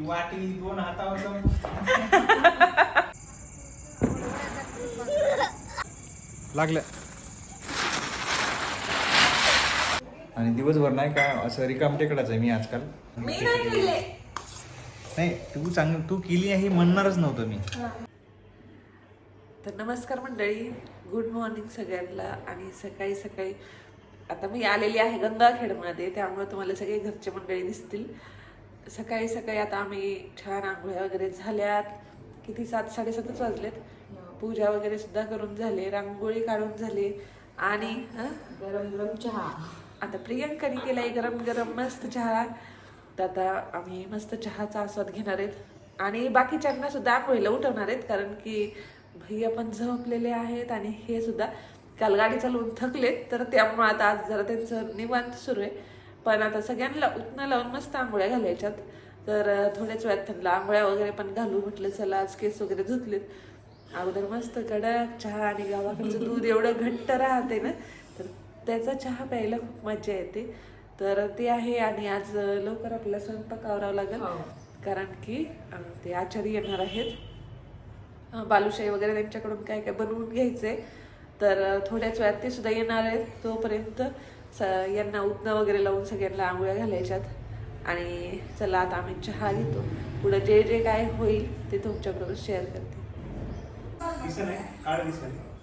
वाटी दोन हातावर जम- लागलं. आणि दिवसभर नाही का असं रिकाम टेकडाच आहे मी आजकाल. मी नाही केले. नाही तू चांगलं तू केली आहे हे म्हणणारच नव्हतं मी. तर नमस्कार मंडळी गुड मॉर्निंग सगळ्यांना. आणि सकाळी सकाळी आता मी आलेली आहे गंगाखेडमध्ये त्यामुळे तुम्हाला सगळे घरचे मंडळी दिसतील. सकाळी सकाळी आता आम्ही छान आंघोळ्या वगैरे झाल्यात. किती सात साडेसातच वाजलेत. पूजा वगैरे सुद्धा करून झाले रांगोळी काढून झाली. आणि हं? गरम गरम चहा. आता प्रियंकाने केलाय गरम गरम मस्त चहा. तर आता आम्ही मस्त चहाचा आस्वाद घेणार आहेत. आणि बाकीच्यांना सुद्धा आंघोळीला उठवणार आहेत कारण की भैया पण झोपलेले आहेत आणि हे सुद्धा काल गाडी चालवून थकलेत. तर त्यामुळे आता आज जरा त्यांचं निवांत सुरू आहे. पण आता सगळ्यांना उठणं लावून मस्त आंघोळ्या घालायच्यात. तर थोड्याच वेळात त्यांना आंघोळ्या वगैरे पण घालू म्हटलं चला आज केस वगैरे धुतलेत. अगोदर मस्त कडक चहा आणि गावाकडचं दूध एवढं घट्ट राहते ना तर त्याचा चहा प्यायला खूप मजा येते. तर ते आहे आणि आज लवकर आपल्याला स्वयंपाक आवरावं लागेल. कारण की ते आचारी येणार आहेत. बालुशाही वगैरे त्यांच्याकडून काय काय बनवून घ्यायचंय. तर थोड्याच वेळात ते सुद्धा येणार आहेत तोपर्यंत. स यांना उठणं वगैरे लावून सगळ्यांना आंघोळ्या घालायच्यात. आणि चला आता आम्ही चहा घेतो. पुढं जे जे काय होईल ते तुमच्याबरोबर शेअर करते.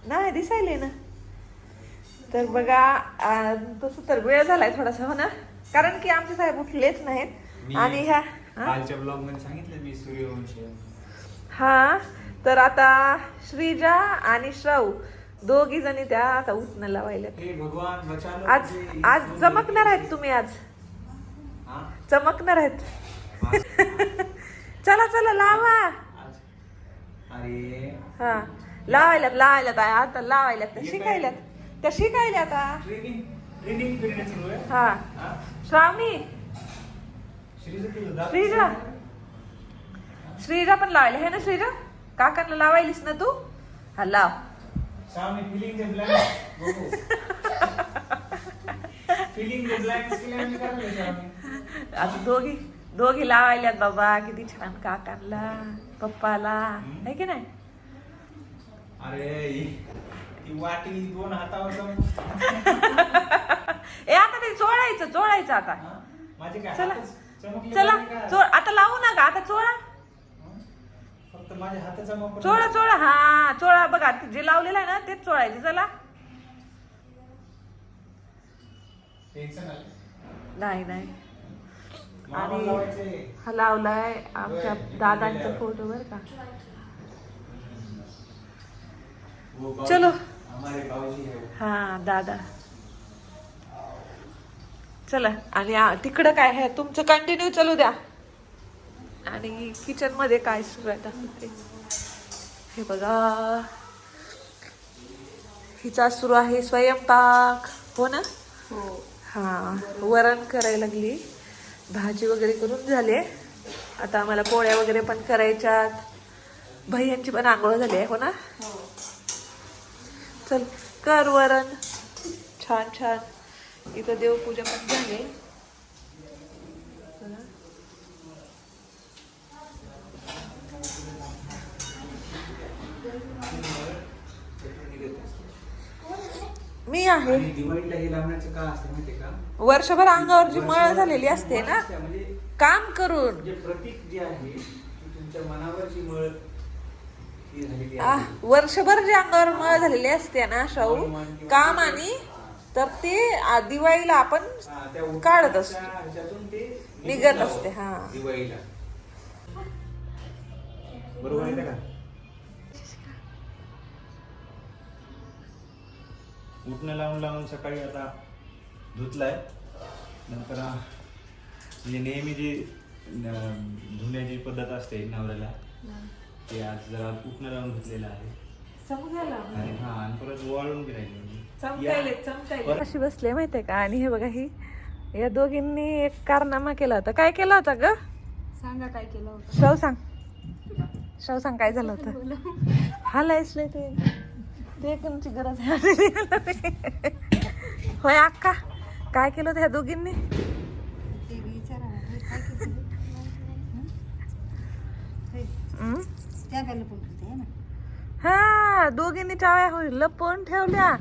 नाही? दिसायले ना. तर बघा तसं तर वेळ झालाय थोडासा हो ना? कारण की आमचे साहेब उठलेच नाहीत. आणि ह्या हा? कालच्या ब्लॉगमध्ये सांगितलं मी सूर्यवंशी. हा तर आता श्रीजा आणि श्राऊ दोघी जणी त्या आता उठणं लावायला आज. आज चमकणार आहेत तुम्ही आज. हा? चमकणार आहेत. चला चला लावा. हा. लावायला लावायला आता लावायला? शिकायला त्या शिकायला आता. हा? श्रावणी. श्रीजा श्रीजा पण लावायला. हे ना श्रीजा काकांना लावायलीस ना तू? हा लाव. सामने फिलिंग द ब्लँक बघू फिलिंग द ब्लँक केल्याने करायला सामने आता दोघी दोघी लावायल्यात बाबा किती छान काकांना पप्पाला आहे की नाही अरे ही- ती वाटी दोन हातावर ए आता ते चोळायचं चोळायचं आता हा? माझे काय चला. हातच चमकले चला? चोळ आता लावू नका आता चोळा हं? फक्त चोळा चोळा. हा चोळा. बघा जे लावलेलं आहे ना तेच चोळायचे. चला. टेन्शन आलं. नाही नाही. मामा आणि- हा लावलाय आमच्या दादांचा फोटो बर का. वो बाबू- चलो. हमारे बाबूजी है वो. हा दादा. चला. आणि आ- तिकडं काय आहे? तुमचं कंटिन्यू चालू द्या. आणि किचनमध्ये काय सुरू आहे दाखवते ते. हे बघा. हिचा सुरू आहे स्वयंपाक. हो ना? हो. हा. वरण करायला लागली. भाजी वगैरे करून झाले. आता आम्हाला पोळ्या वगैरे पण करायच्यात. भैयांची पण आंघोळ झाली आहे हो ना? चल कर वरण. छान छान. इथं देवपूजा पण झाली. मी आहे. आणि दिवाळीला हे लावण्याचं का असतं माहितीये का? वर्षभर अंगावर जी मळ झालेली असते ना म्हणजे काम करून. म्हणजे प्रतीक जे आहे की तुमच्या मनावर जी मळ ही झालेली आह, आहे वर्षभर जे अंगावर मळ झालेली असते ना शाहू काम आणि तर ते आ, दिवाळीला आपण हा, त्या काढत असतो. ह्याच्यातून ते निघत असते, हा. दिवाळीला. बरोबर आहे का? उठणं लावून लावून सकाळी आता धुतलाय. नंतर आ, म्हणजे नेहमी जी धुण्याची पद्धत असते नवऱ्याला ते आज जरा उठणं लावून धुतलेलं आहे. आणि हा आणि परत वाळून बी राहिली कशी बसले माहितीये का? आणि हे बघा ही या दोघींनी एक कारनामा केला होता. काय केला होता ग? सांगा काय केलं होतं. शाव सांग. शाव सांग काय झालं होतं. हालायच लय ते. ते कोणची गरज आहे. होय अक्का काय केलं होतं ह्या दोघींनी? हं? त्या हा दोघींनी चाव्या होईल. लपवून ठेवल्या.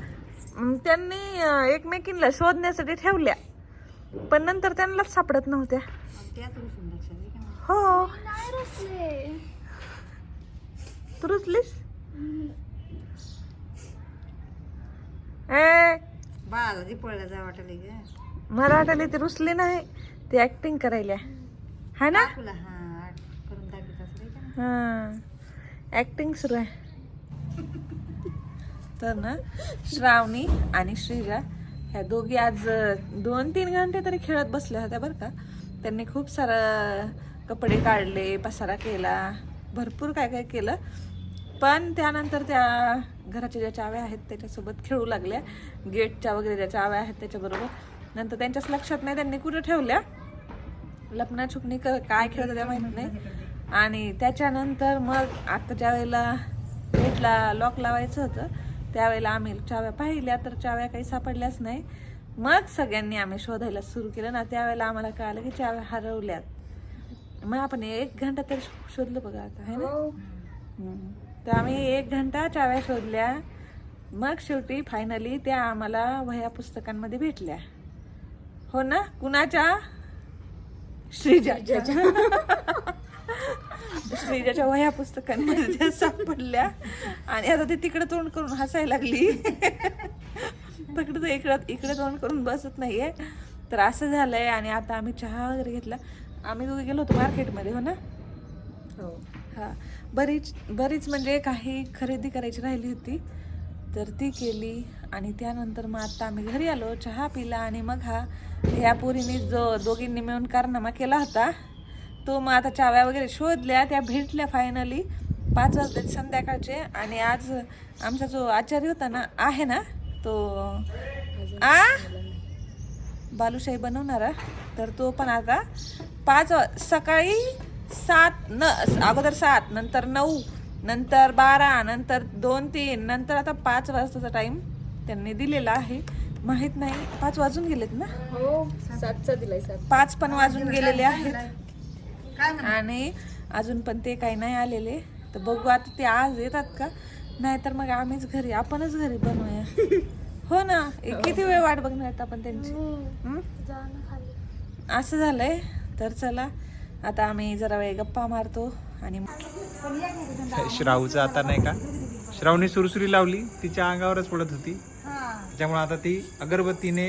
त्यांनी एकमेकींना शोधण्यासाठी ठेवल्या. पण नंतर त्यांनाच सापडत नव्हत्या? हो. तू रुचलीस ए बाळाला दीपळला जा वाटले ग. मला वाटले ती रुसली नाही ती ऍक्टिंग करायला हा ना? तुला हा आठ करून दाखवत असले का? नाही? हा ऍक्टिंग सुरू आहे. तर ना श्रावणी आणि श्रीजा ह्या दोघी आज दोन तीन घंटे तरी खेळत बसल्या होत्या बरं का. त्यांनी खूप सारं कपडे काढले पसारा केला भरपूर काय काय केलं. पण त्यानंतर त्या घराच्या ज्या चाव्या आहेत त्याच्यासोबत खेळू लागल्या. गेटच्या वगैरे ज्या चाव्या आहेत त्याच्याबरोबर. नंतर त्यांच्याच लक्षात नाही त्यांनी कुठं ठेवल्या. लपना छुपणी कर काय खेळत होत्या माहीत नाही. आणि त्याच्यानंतर मग आता ज्या वेळेला गेटला लॉक लावायचं होतं त्यावेळेला आम्ही चाव्या पाहिल्या तर चाव्या काही सापडल्याच नाही. मग सगळ्यांनी आम्ही शोधायला सुरू केलं ना त्यावेळेला आम्हाला कळालं की चाव्या हरवल्यात. मग आपण एक घंटा तरी शोधलं बघा आता है ना? हम्म. तर आम्ही एक घंटा चाव्या शोधल्या. मग शेवटी फायनली त्या आम्हाला वह्या पुस्तकांमध्ये भेटल्या. हो ना? कुणाच्या? श्रीजाच्या. श्रीजाच्या. वह्या पुस्तकांमध्ये सापडल्या. आणि आता ते तिकडे तोंड करून हसायला लागली. तिकडे तर इकडं इकडे तोंड करून बसत नाहीये. तर असं झालंय आणि आता आम्ही चहा वगैरे घेतला. आम्ही दोघे गेलो होतो मार्केटमध्ये हो ना? हो. हां. बरीच बरीच म्हणजे काही खरेदी करायची राहिली होती. तर ती केली आणि त्यानंतर मग आता आम्ही घरी आलो चहा पिला आणि मग हा ह्या पोरीने जो दोघींनी मिळून कारनामा केला होता तो मग आता चाव्या वगैरे शोधल्या त्या भेटल्या फायनली पाच वाजले संध्याकाळचे आणि आज आमचा जो आचार्य होता ना आहे ना तो आ? बालुशाही बनवणारा. तर तो पण आता पाच सकाळी सात न अगोदर सात नंतर नऊ नंतर बारा नंतर दोन तीन नंतर आता पाच वाजताचा टाइम त्यांनी दिलेला आहे. माहीत नाही पाच वाजून गेलेत ना? हो सातचा दिलाय सात. पाच पण वाजून गेलेले आहेत. आणि अजून पण ते काही नाही आलेले. तर बघू आता ते आज येतात का? नाहीतर मग आम्हीच घरी आपणच घरी बनवूया. हो ना? किती वेळ वाट बघणार आपण त्यांची? हं? असं झालंय? तर चला आता आम्ही जरा वेळ गप्पा मारतो आणि श्रावचं आता नाही का? श्रावणी सुरसुरी लावली तिच्या अंगावरच पडत होती. हा त्याच्यामुळे आता ती अगरबत्तीने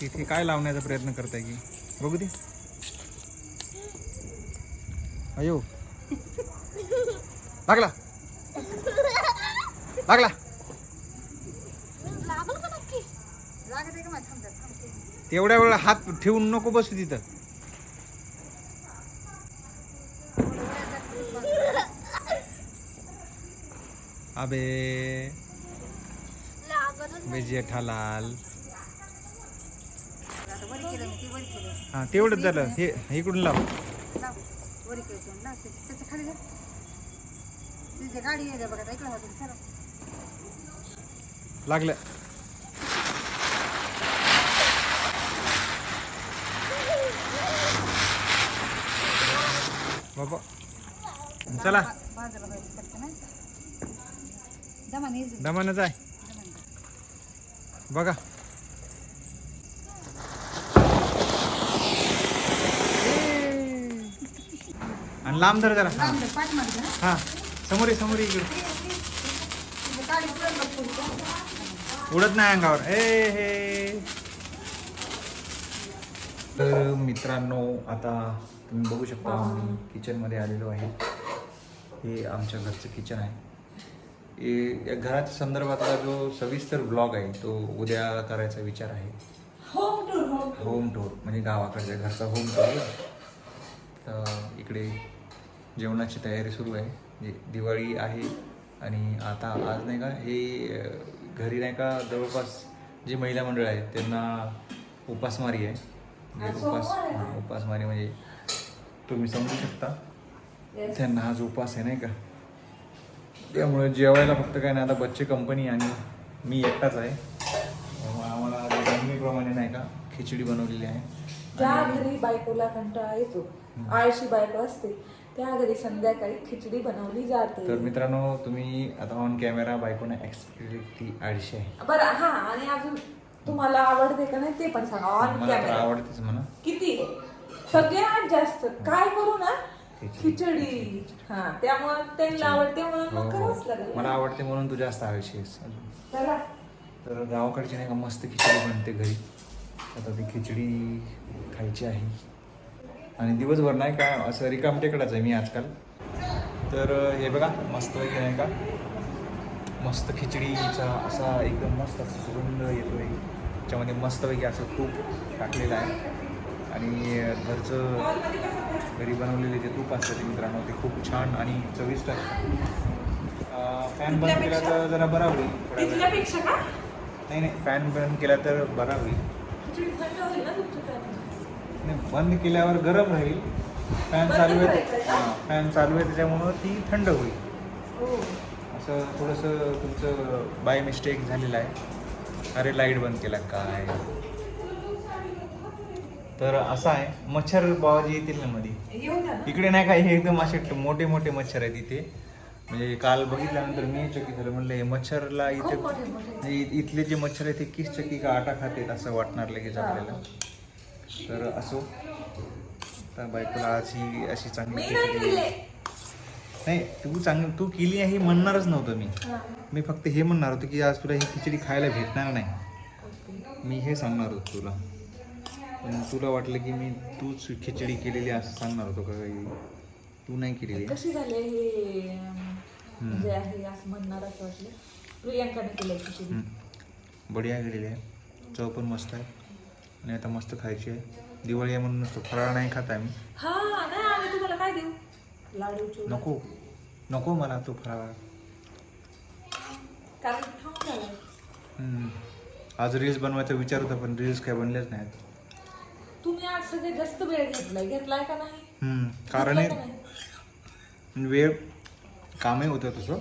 तिथे काय लावण्याचा प्रयत्न करताय की? बघू दे. अयो. लागला. लागला. तेवढ्या वेळा हात ठेवून नको बसू तिथं. अबे वरी केलं हा तेवढंच झालं. हे इकडून लाव. लागलं. बाबा चला. बा- बाजूला बाहेर पडतं ना जमा नाही येत. दमानं जाय बघा आणि लांब धर जरा. हा. हा समोर समोर ये इकडे. उडत नाही अंगावर. ए हे. तर मित्रांनो आता तुम्ही बघू शकता आम्ही किचनमध्ये आलेलो आहे. हे आमच्या घरचं किचन आहे. हे या घराच्या संदर्भातला जो सविस्तर ब्लॉग आहे तो उद्या करायचा विचार आहे. Home tour home home tour म्हणजे गावाकडच्या घरचा होम टूर तर इकडे जेवणाची तयारी सुरू आहे. म्हणजे दिवाळी आहे आणि आता आज नाही का हे घरी नाही का जवळपास जी महिला मंडळ आहे त्यांना उपासमारी आहे. म्हणजे उपास उपासमारी म्हणजे तुम्ही समजू शकता. त्यांना आज उपास आहे नाही का. त्यामुळे जेवायला फक्त काय नाही आता बच्चे कंपनी आणि मी एकटाच आहे. त्यामुळे आम्हाला नेहमीप्रमाणे नाही का खिचडी बनवलेली आहे. ज्या घरी बायकोला कंटाळा येतो. आळशी बायको असते. त्या घरी संध्याकाळी खिचडी बनवली जाते. तर मित्रांनो तुम्ही आता ऑन कॅमेरा बायकोने एक्सपिरियन्स ती अडीचशे आहे. बरं हा आणि अजून तुम्हाला आवडते का नाही ते पण सांगा. ऑन मला तर कॅमेरा आवडतेच म्हणा. किती? सगळ्यात जास्त. काय करू ना? खिचडी. हा त्यामुळे त्यांना आवडते म्हणून हो, मग हो. करावंच लागेल मला आवडते म्हणून तू जास्त हवीशी चला. तर गावाकडची नाही का मस्त खिचडी बनते घरी. आता ती खिचडी खायची आहे. आणि दिवसभर नाही का असं रिकाम टेकडाच आहे मी आजकाल. तर हे बघा मस्त वगैरे नाही का? मस्त खिचडीचा असा एकदम मस्त असा सुगंध येतो आहे त्याच्यामध्ये मस्तपैकी असं तूप टाकलेलं आहे. आणि घरचं घरी बनवलेले जे तूप असतं ते मित्रांनो ते खूप छान आणि चविष्ट असतं. फॅन बंद केला तर जरा बरा होईल थोड्या वेळ. नाही नाही फॅन बंद केला तर बरा होईल. नाही बंद केल्यावर गरम राहील. फॅन चालू आहे फॅन चालू आहे त्याच्यामुळं ती थंड होईल. हो. असं थोडंसं तुमचं बाय मिस्टेक झालेलं आहे. अरे लाइट बंद केला काय? तर असं आहे मच्छर बाबाजी येतील ना मध्ये इकडे नाही काय हे एकदम असे मोठे मोठे मच्छर आहेत इथे. म्हणजे काल बघितल्यानंतर मी चकित झालं म्हणलं हे मच्छरला इथे म्हणजे इथले जे मच्छर आहेत ते किस चक्की का आटा खातेत असं वाटणार लगेच. आपल्याला. तर असो. तर बायकोला आज ही अशी चांगली नाही तू चांगली तू केली आहे हे म्हणणारच नव्हतं मी. मी फक्त हे म्हणणार होतो की आज तुला ही खिचडी खायला भेटणार नाही. मी हे सांगणार होतो तुला. पण तुला वाटलं की मी तूच खिचडी केलेली असं सांगणार होतो का काही? तू नाही केलेली? कशी झाले हे अं, जे आहे असं म्हणणार असं वाटलं? प्रियांकाने केलंय खिचडी. हम्म. बढिया गेलेली आहे. चव पण मस्त आहे. आणि आता मस्त खायची आहे. दिवाळी आहे म्हणून नसतो फराळ नाही खात आम्ही. हा नाही आम्ही तुम्हाला काय देऊ? लाडू चिवडा. नको. नको मला तो फराळ. कारण खाऊन झालं हम्म. आज रील्स बनवायचा विचार होता पण रील्स काय बनलेच नाहीत. तुम्ही आज सगळे जास्त वेळ घेतलाय. घेतलाय का नाही? हम्म. कारण घेतलाय का नाही? वेळ कामही होतं तसं.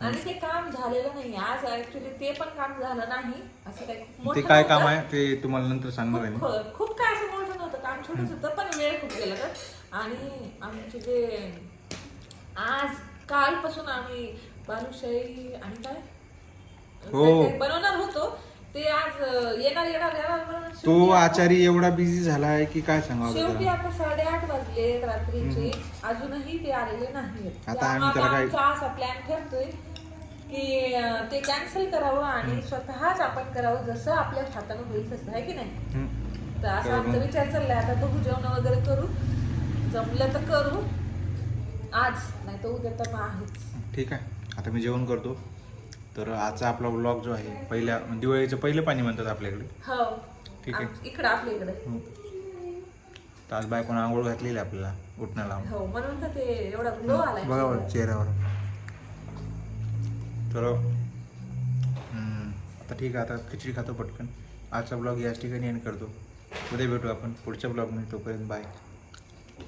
आणि ते काम झालेलं नाही. आज ऍक्च्युली ते पण काम झालं नाही. असं काही खूप मोठं ते काय काम नव्हतं. आहे ते तुम्हाला नंतर सांगणार आहे मी. खूप खूप काय असं मोठं नव्हतं. काम छोटंच होतं पण वेळ खूप गेला तर. आणि आमचे जे आज कालपासून आम्ही बालुशाही आणि काय? हो. काय काय बनवणार होतो. ते आज येणार येणार येणार म्हणून तो शेवटी आता- आचारी एवढा बिझी झाला आहे की काय सांगावं शेवटी आता साडेआठ वाजले रात्रीचे. अजूनही ते आलेले नाहीत आता आम्ही त्याला काय- आमचा असा प्लॅन ठरतोय की अं, ते कॅन्सल करावं आणि स्वतःच आपण करावं जसं आपल्या हातानं होईल तसं आहे की नाही? हम्म. तर असा आमचा विचार चाललाय. आता बघू जेवण वगैरे करू. जमलं तर करू. आज नाही तर उद्या तर मग आहेच. ठीक आहे. आता मी जेवण करतो. तर आजचा आपला व्लॉग जो आहे पहिल्या दिवाळीचं पहिलं पाणी म्हणतात आपल्याकडे. हो. ठीक आहे. इकडं आपल्या इकडे. हम्म. तर आज बायकोनं आंघोळ घातलेली आहे आपल्याला उठण्याला. हो म्हणून तर ते एवढा ग्लो आलाय. बघा बरं चेहऱ्यावर. तर हम्म, आता ठीक आहे आता खिचडी खातो पटकन. आजचा ब्लॉग याच ठिकाणी एंड करतो. उद्या भेटू आपण पुढच्या ब्लॉगमध्ये तोपर्यंत बाय